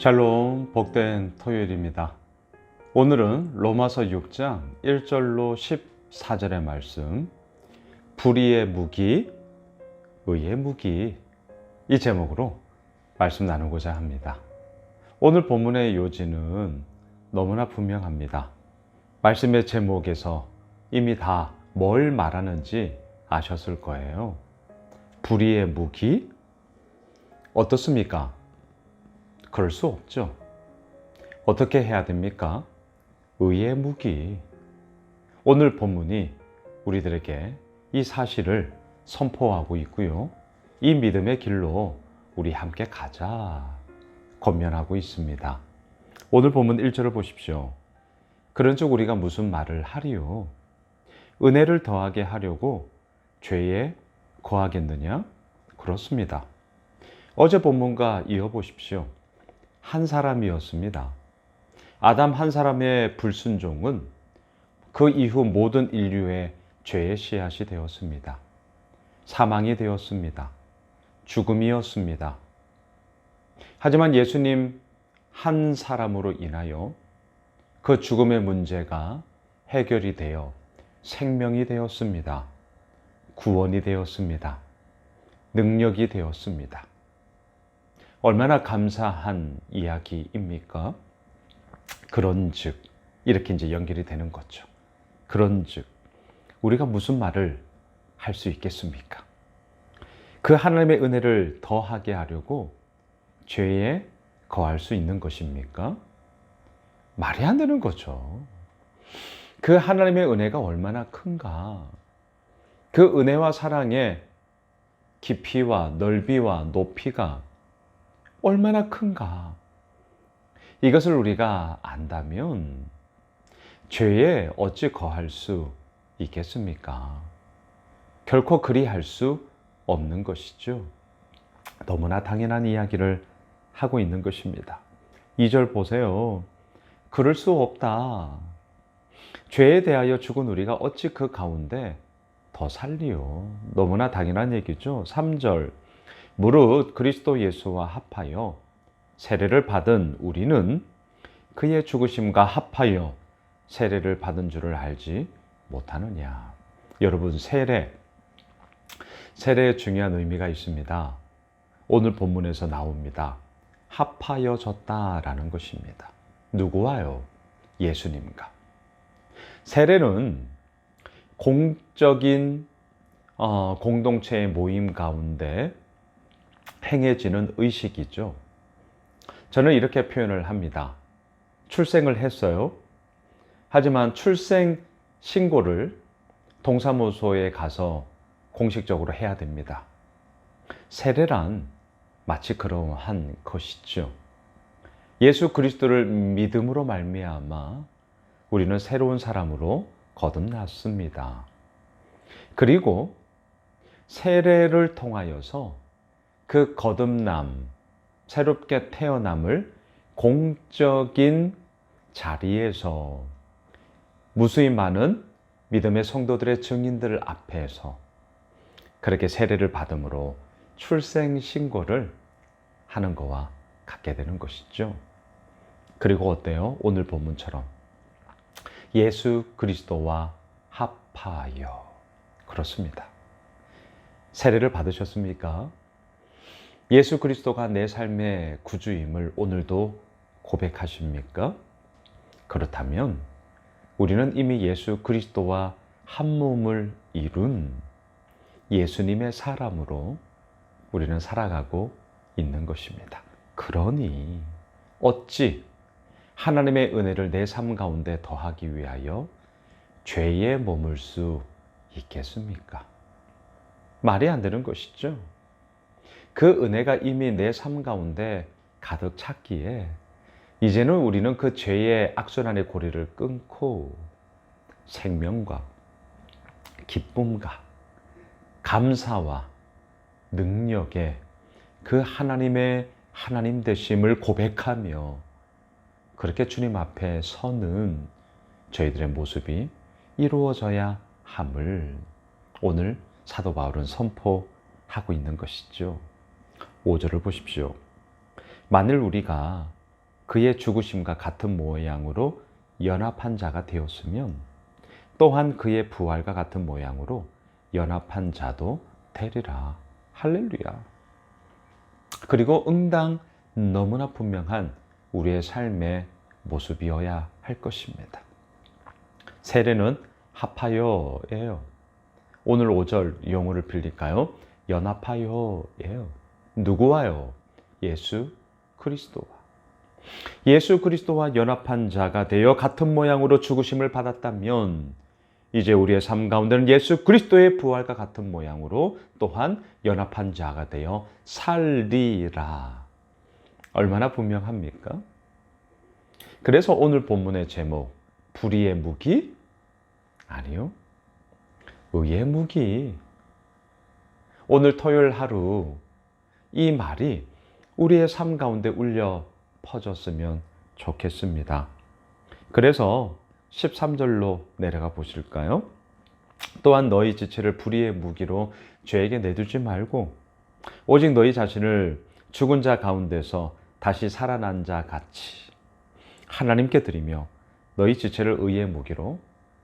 샬롬 복된 토요일입니다. 오늘은 로마서 6장 1절로 14절의 말씀 불의의 무기, 의의 무기 이 제목으로 말씀 나누고자 합니다. 오늘 본문의 요지는 너무나 분명합니다. 말씀의 제목에서 이미 다 뭘 말하는지 아셨을 거예요. 불의의 무기? 어떻습니까? 그럴 수 없죠. 어떻게 해야 됩니까? 의의 무기. 오늘 본문이 우리들에게 이 사실을 선포하고 있고요. 이 믿음의 길로 우리 함께 가자. 권면하고 있습니다. 오늘 본문 1절을 보십시오. 그런즉 우리가 무슨 말을 하리요? 은혜를 더하게 하려고 죄에 거하겠느냐? 그렇습니다. 어제 본문과 이어보십시오. 한 사람이었습니다. 아담 한 사람의 불순종은 그 이후 모든 인류의 죄의 씨앗이 되었습니다. 사망이 되었습니다. 죽음이었습니다. 하지만 예수님 한 사람으로 인하여 그 죽음의 문제가 해결이 되어 생명이 되었습니다. 구원이 되었습니다. 능력이 되었습니다. 얼마나 감사한 이야기입니까? 그런 즉 이렇게 이제 연결이 되는 거죠. 그런 즉 우리가 무슨 말을 할 수 있겠습니까? 그 하나님의 은혜를 더하게 하려고 죄에 거할 수 있는 것입니까? 말이 안 되는 거죠. 그 하나님의 은혜가 얼마나 큰가. 그 은혜와 사랑의 깊이와 넓이와 높이가 얼마나 큰가. 이것을 우리가 안다면 죄에 어찌 거할 수 있겠습니까? 결코 그리할 수 없는 것이죠. 너무나 당연한 이야기를 하고 있는 것입니다. 2절 보세요. 그럴 수 없다. 죄에 대하여 죽은 우리가 어찌 그 가운데 더 살리요. 너무나 당연한 얘기죠. 3절. 무릇 그리스도 예수와 합하여 세례를 받은 우리는 그의 죽으심과 합하여 세례를 받은 줄을 알지 못하느냐. 여러분, 세례. 세례에 중요한 의미가 있습니다. 오늘 본문에서 나옵니다. 합하여졌다라는 것입니다. 누구와요? 예수님과. 세례는 공적인 어, 공동체의 모임 가운데 행해지는 의식이죠. 저는 이렇게 표현을 합니다. 출생을 했어요. 하지만 출생 신고를 동사무소에 가서 공식적으로 해야 됩니다. 세례란 마치 그러한 것이죠. 예수 그리스도를 믿음으로 말미암아 우리는 새로운 사람으로 거듭났습니다. 그리고 세례를 통하여서 그 거듭남, 새롭게 태어남을 공적인 자리에서 무수히 많은 믿음의 성도들의 증인들 앞에서 그렇게 세례를 받음으로 출생 신고를 하는 거와 같게 되는 것이죠. 그리고 어때요? 오늘 본문처럼 예수 그리스도와 합하여 그렇습니다. 세례를 받으셨습니까? 예수 그리스도가 내 삶의 구주임을 오늘도 고백하십니까? 그렇다면 우리는 이미 예수 그리스도와 한 몸을 이룬 예수님의 사람으로 우리는 살아가고 있는 것입니다. 그러니 어찌 하나님의 은혜를 내 삶 가운데 더하기 위하여 죄에 머물 수 있겠습니까? 말이 안 되는 것이죠. 그 은혜가 이미 내 삶 가운데 가득 찼기에 이제는 우리는 그 죄의 악순환의 고리를 끊고 생명과 기쁨과 감사와 능력에 그 하나님의 하나님 되심을 고백하며 그렇게 주님 앞에 서는 저희들의 모습이 이루어져야 함을 오늘 사도 바울은 선포하고 있는 것이죠. 5절을 보십시오. 만일 우리가 그의 죽으심과 같은 모양으로 연합한 자가 되었으면 또한 그의 부활과 같은 모양으로 연합한 자도 되리라. 할렐루야. 그리고 응당 너무나 분명한 우리의 삶의 모습이어야 할 것입니다. 세례는 합하여예요. 오늘 5절 용어를 빌릴까요? 연합하여예요. 누구와요? 예수 그리스도와. 예수 그리스도와 연합한 자가 되어 같은 모양으로 죽으심을 받았다면 이제 우리의 삶 가운데는 예수 그리스도의 부활과 같은 모양으로 또한 연합한 자가 되어 살리라. 얼마나 분명합니까? 그래서 오늘 본문의 제목 불의의 무기 아니요. 의의 무기. 오늘 토요일 하루 이 말이 우리의 삶 가운데 울려 퍼졌으면 좋겠습니다. 그래서 13절로 내려가 보실까요? 또한 너희 지체를 불의의 무기로 죄에게 내두지 말고 오직 너희 자신을 죽은 자 가운데서 다시 살아난 자 같이 하나님께 드리며 너희 지체를 의의 무기로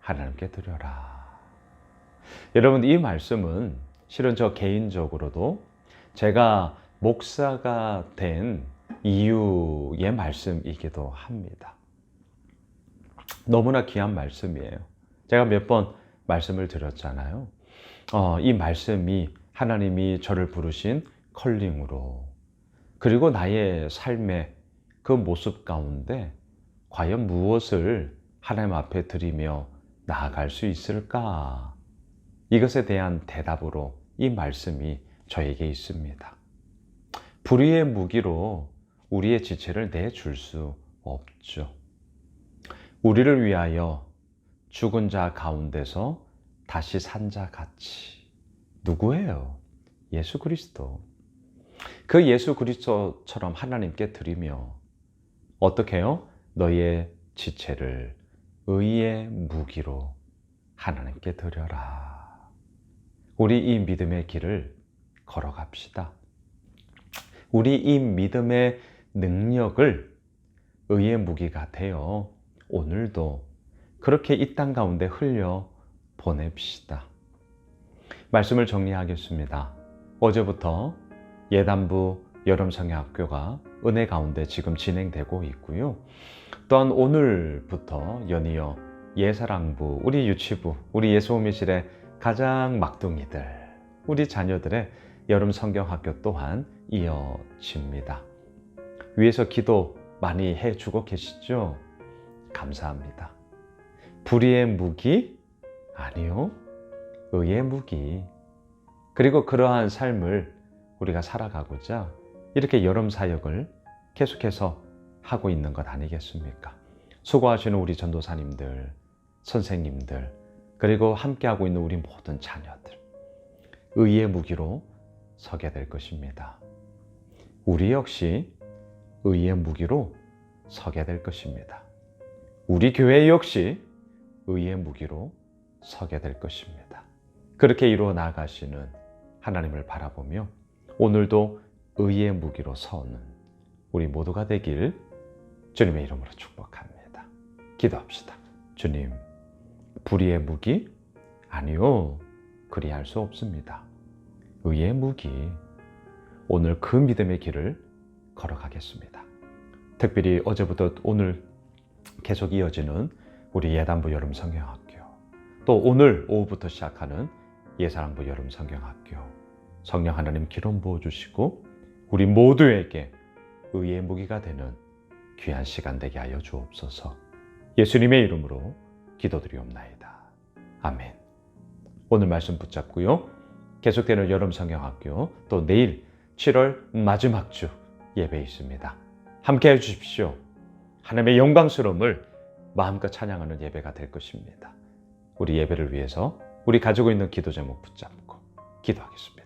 하나님께 드려라. 여러분 이 말씀은 실은 저 개인적으로도 제가 목사가 된 이유의 말씀이기도 합니다. 너무나 귀한 말씀이에요. 제가 몇 번 말씀을 드렸잖아요. 어, 이 말씀이 하나님이 저를 부르신 컬링으로 그리고 나의 삶의 그 모습 가운데 과연 무엇을 하나님 앞에 드리며 나아갈 수 있을까? 이것에 대한 대답으로 이 말씀이 저에게 있습니다. 불의의 무기로 우리의 지체를 내줄 수 없죠. 우리를 위하여 죽은 자 가운데서 다시 산 자 같이 누구예요? 예수 그리스도. 그 예수 그리스도처럼 하나님께 드리며 어떻게 해요? 너의 지체를 의의 무기로 하나님께 드려라. 우리 이 믿음의 길을 걸어갑시다. 우리 이 믿음의 능력을 의의 무기가 되어 오늘도 그렇게 이 땅 가운데 흘려 보냅시다. 말씀을 정리하겠습니다. 어제부터 예단부 여름성야학교가 은혜 가운데 지금 진행되고 있고요. 또한 오늘부터 연이어 예사랑부, 우리 유치부, 우리 예수호미실의 가장 막둥이들, 우리 자녀들의 여름 성경학교 또한 이어집니다. 위에서 기도 많이 해주고 계시죠? 감사합니다. 불의의 무기? 아니요. 의의 무기. 그리고 그러한 삶을 우리가 살아가고자 이렇게 여름 사역을 계속해서 하고 있는 것 아니겠습니까? 수고하시는 우리 전도사님들, 선생님들, 그리고 함께하고 있는 우리 모든 자녀들. 의의 무기로 서게 될 것입니다. 우리 역시 의의 무기로 서게 될 것입니다. 우리 교회 역시 의의 무기로 서게 될 것입니다. 그렇게 이루어 나가시는 하나님을 바라보며 오늘도 의의 무기로 서는 우리 모두가 되길 주님의 이름으로 축복합니다. 기도합시다. 주님, 불의의 무기? 아니요. 그리할 수 없습니다. 의의 무기. 오늘 그 믿음의 길을 걸어가겠습니다. 특별히 어제부터 오늘 계속 이어지는 우리 예단부 여름 성경학교 또 오늘 오후부터 시작하는 예사랑부 여름 성경학교 성령 하나님 기름 부어 주시고 우리 모두에게 의의 무기가 되는 귀한 시간 되게 하여 주옵소서. 예수님의 이름으로 기도드리옵나이다. 아멘. 오늘 말씀 붙잡고요. 계속되는 여름 성경학교 또 내일 7월 마지막 주 예배 있습니다. 함께 해 주십시오. 하나님의 영광스러움을 마음껏 찬양하는 예배가 될 것입니다. 우리 예배를 위해서 우리 가지고 있는 기도 제목 붙잡고 기도하겠습니다.